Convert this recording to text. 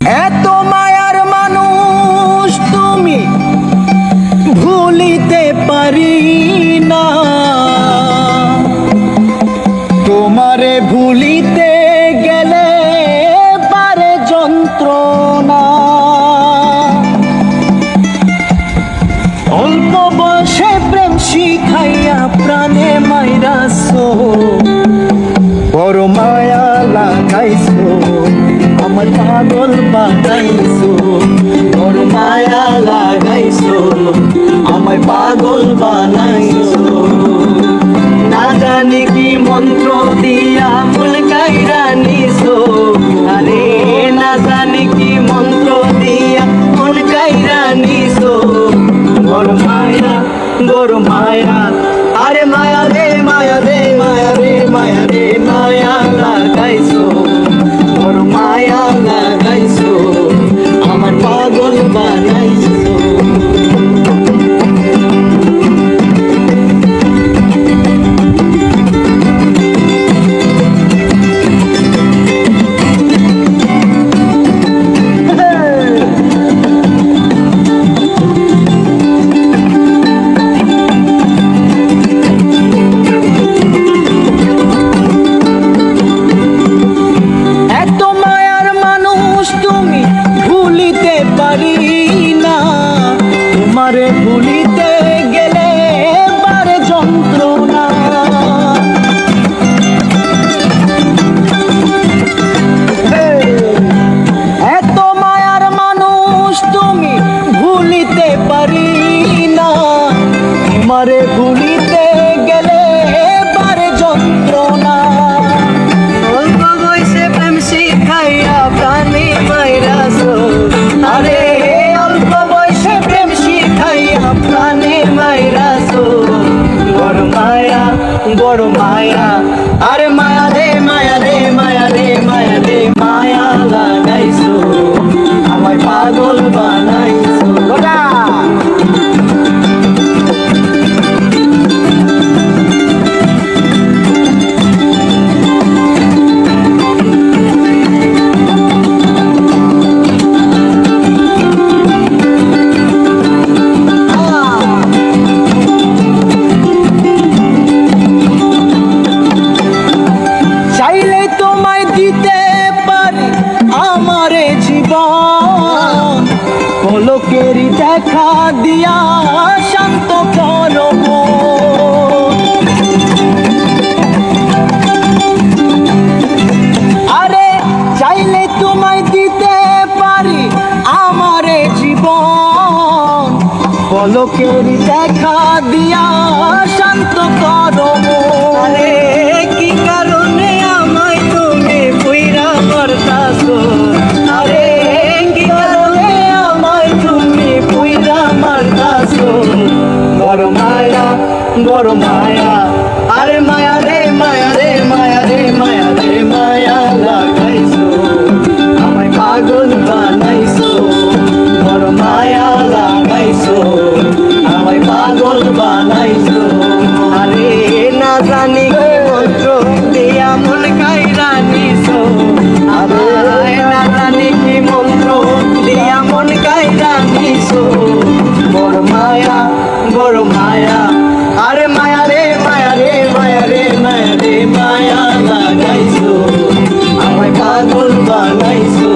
এত মায়া লাগাইছো আমার পাগল বানাইছো। না জানি কি না, তোমারে ভুলিতে গেলে বারে যন্ত্রণা। এত মায়ার মানুষ তুমি ভুলিতে পারি না, তোমারে ভুলিতে তোমায় দিতে পারি আমারে জীবন পলকেরই দেখা দিয়া শান্ত করো মন। আরে চাইলে তোমায় দিতে পারি আমারে জীবন পলকেরই দেখা দিয়া শান্ত করো। আরে কি কারণে আমায় তুমি পুইরা মারতাছো আরে কি কারণে আমায় তুমি পুইরা মারতাছো। বড় মায়া বড় মায়া, আরে মায়া মায়া। আরে মায়া রে মায়া রে মায়া রে মায়া রে, মায়া লাগাইছো আমায় পাগল বানাইছো।